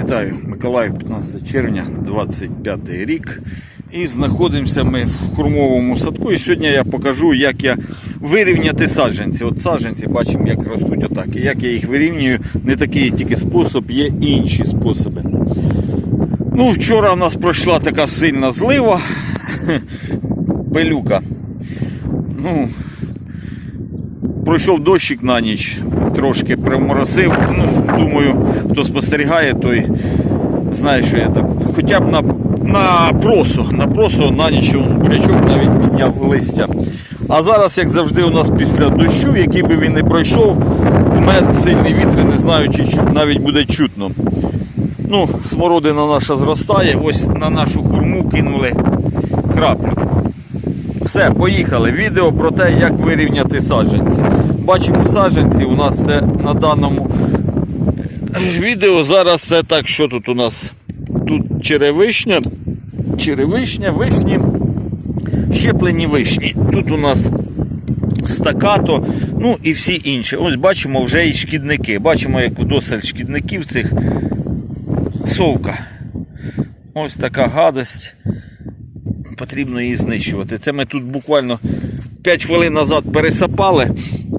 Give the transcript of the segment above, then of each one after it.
Вітаю, Миколаїв, 15 червня, 25 рік. І знаходимося ми в хурмовому садку. І сьогодні я покажу, як я вирівняти саджанці. От саджанці бачимо, як ростуть отак. І як я їх вирівнюю, не такий тільки спосіб, є інші способи. Ну, вчора у нас пройшла така сильна злива. Пилюка. Ну, пройшов дощик на ніч, трошки приморосив. Ну, думаю, хто спостерігає, той знає, що я так. Хоча б на, на просо, на просо на ніч бурячок навіть підняв листя. А зараз, як завжди, у нас після дощу, який би він не пройшов, у мене сильні вітри, не знаю, чи навіть буде чутно. Ну, смородина наша зростає, ось на нашу хурму кинули краплю. Все, поїхали. Відео про те, як вирівняти саджанці. Бачимо саджанці, у нас це на даному відео. Зараз це так, що тут у нас? Тут черевишня, черевишня, вишні, щеплені вишні. Тут у нас стакато, ну і всі інші. Ось бачимо вже і шкідники. Бачимо, як вдосталь шкідників цих совка. Ось така гадость потрібно її знищувати. Це ми тут буквально 5 хвилин назад пересапали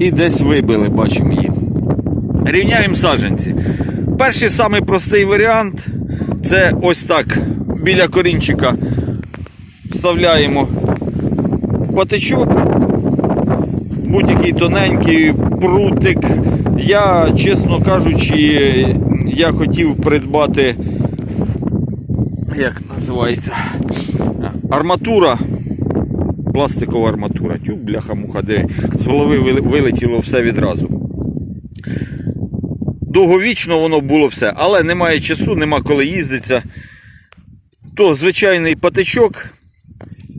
і десь вибили, бачимо її. Рівняємо саджанці. Перший самий простий варіант це ось так. Біля корінчика вставляємо патичок, будь-який тоненький прутик. Я, чесно кажучи, я хотів придбати, як називається, арматура, пластикова арматура. Тю, бляха муха, де з голови вилетіло все відразу. Довговічно воно було все, але немає часу, нема коли їздиться. То звичайний патичок.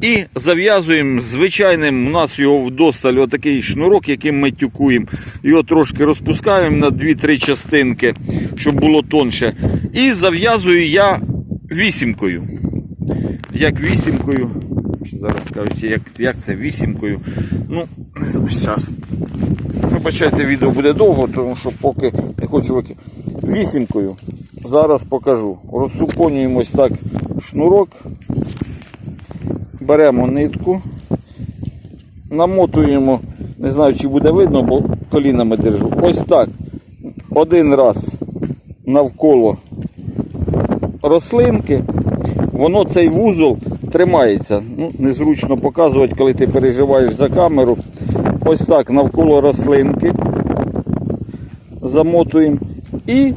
І зав'язуємо звичайним, у нас його вдосталь отакий шнурок, яким ми тюкуємо. Його трошки розпускаємо на 2-3 частинки, щоб було тонше. І зав'язую я вісімкою. Як вісімкою. Зараз скажуть, як, як це вісімкою. Ну, не знаю, зараз. Вибачайте, відео буде довго, тому що поки не хочу вики. Вісімкою. Зараз покажу. Розсупонюємо ось так шнурок. Беремо нитку, намотуємо, не знаю, чи буде видно, бо колінами держу. Ось так. Один раз навколо рослинки, воно цей вузол тримається. Ну, незручно показувати, коли ти переживаєш за камеру. Ось так навколо рослинки замотуємо і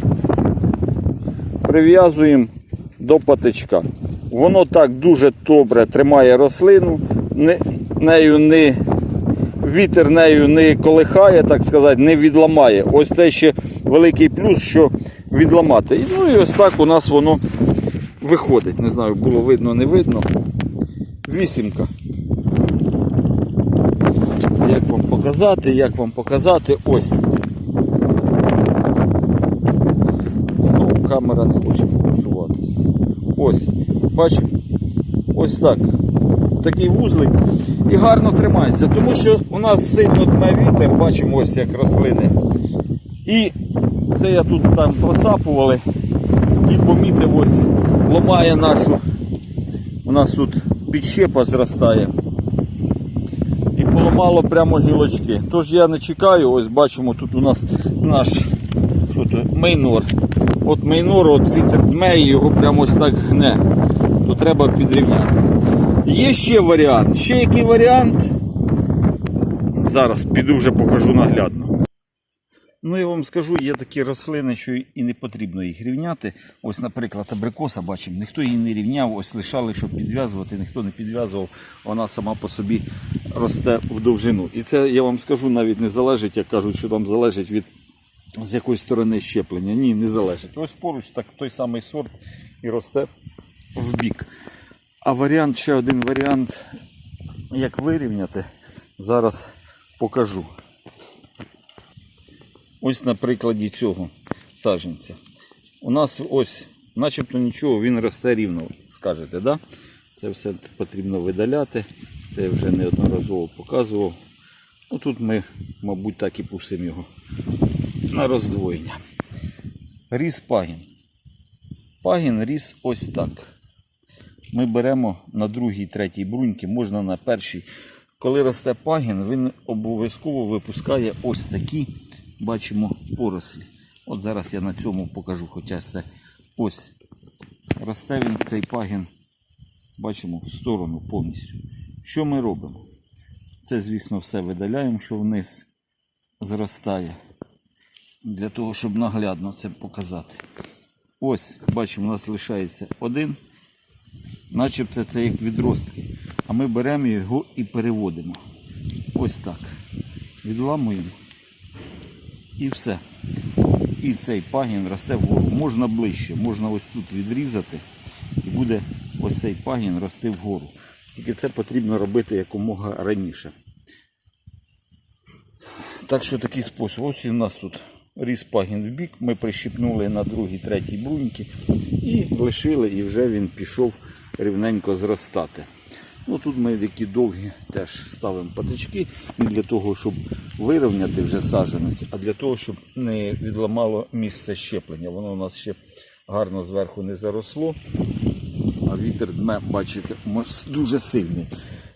прив'язуємо до патичка. Воно так дуже добре тримає рослину, не, нею не, вітер нею не колихає, так сказати, не відламає. Ось це ще великий плюс, що відламати. Ну і ось так у нас воно виходить. Не знаю, було видно, не видно. Вісімка. Як вам показати, як вам показати, ось. Знову камера не хоче фокусуватися. Ось, бачимо? Ось так. Такий вузлик і гарно тримається, тому що у нас сильно дме вітер, бачимо ось як рослини. І це я тут там просапували і помітив ось, ломає нашу. У нас тут підщепа зростає. І поламало прямо гілочки. Тож я не чекаю, ось бачимо, тут у нас наш що то, мейнор. От мейнор, от вітер дме і його прямо ось так гне. То треба підрівняти. Є ще варіант. Ще який варіант? Зараз піду вже покажу наглядно. Ну, я вам скажу, є такі рослини, що і не потрібно їх рівняти. Ось, наприклад, абрикоса, бачимо, ніхто її не рівняв, ось лишали, щоб підв'язувати, ніхто не підв'язував, вона сама по собі росте в довжину. І це я вам скажу, навіть не залежить, як кажуть, що там залежить від з якої сторони щеплення. Ні, не залежить. Ось поруч так той самий сорт і росте в бік. А варіант, ще один варіант, як вирівняти, зараз покажу. Ось на прикладі цього саджанця. У нас ось, начебто нічого, він росте рівно, скажете, да? Це все потрібно видаляти. Це я вже неодноразово показував. Ну, тут ми, мабуть, так і пустимо його на роздвоєння. ріс пагін. Пагін ріс ось так. Ми беремо на другій, третій бруньки, можна на першій. Коли росте пагін, він обов'язково випускає ось такі, бачимо, порослі. От зараз я на цьому покажу, хоча це ось. Росте він цей пагін, бачимо, в сторону повністю. Що ми робимо? Це, звісно, все видаляємо, що вниз зростає. Для того, щоб наглядно це показати. Ось, бачимо, у нас лишається один. Начебто це як відростки. А ми беремо його і переводимо. Ось так. Відламуємо. І все. І цей пагін росте вгору. Можна ближче, можна ось тут відрізати. І буде ось цей пагін рости вгору. Тільки це потрібно робити якомога раніше. Так що такий спосіб. Ось у нас тут ріс пагін в бік. Ми прищипнули на другій, третій бруньки і лишили, і вже він пішов рівненько зростати. Ну Тут ми такі довгі теж ставимо патички не для того, щоб вирівняти вже саджанець, а для того, щоб не відламало місце щеплення. Воно у нас ще гарно зверху не заросло, а вітер дме, бачите, дуже сильний.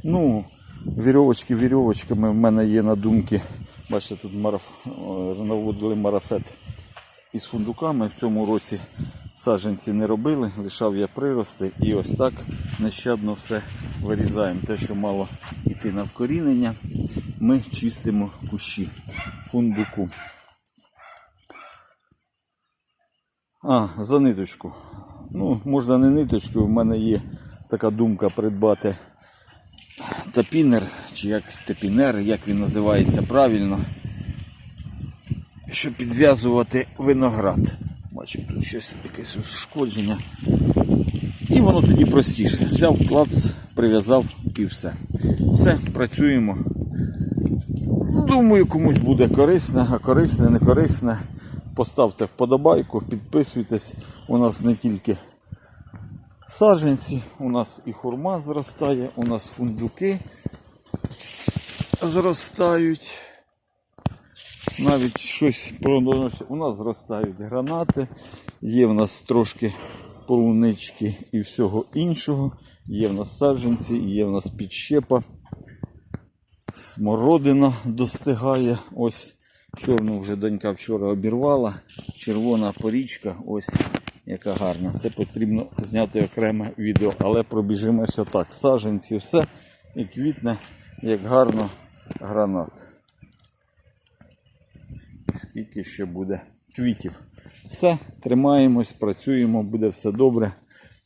Ну, вірьовочки вірьовочками в мене є на думки. Бачите, тут мараф... наводили марафет із фундуками. В цьому році саджанці не робили, лишав я прирости і ось так нещадно все вирізаємо. Те, що мало йти на вкорінення, ми чистимо кущі фундуку. А, за ниточку. Ну, можна не ниточку, в мене є така думка придбати тапінер, чи як тапінер, як він називається правильно, щоб підв'язувати виноград. Бачу, тут щось якесь ушкодження. І воно тоді простіше. Взяв клац, прив'язав і все. Все, працюємо. Думаю, комусь буде корисне, а корисне, не корисне. Поставте вподобайку, підписуйтесь. У нас не тільки саджанці, у нас і хурма зростає, у нас фундуки зростають. Навіть щось проносить. У нас зростають гранати, є в нас трошки полунички і всього іншого. Є в нас саджанці, є в нас підщепа. Смородина достигає. Ось чорну вже донька вчора обірвала. Червона порічка, ось яка гарна. Це потрібно зняти окреме відео, але пробіжимося так. Саджанці, все і квітне, як гарно гранат. Скільки ще буде квітів. Все, тримаємось, працюємо, буде все добре.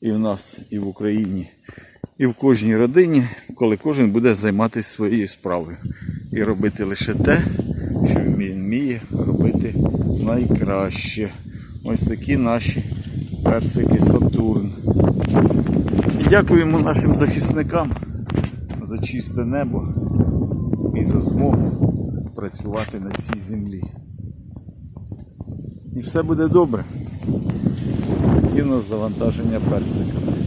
І в нас, і в Україні, і в кожній родині, коли кожен буде займатися своєю справою. І робити лише те, що він вміє робити найкраще. Ось такі наші персики Сатурн. І дякуємо нашим захисникам за чисте небо і за змогу працювати на цій землі. І все буде добре. І в нас завантаження персиками.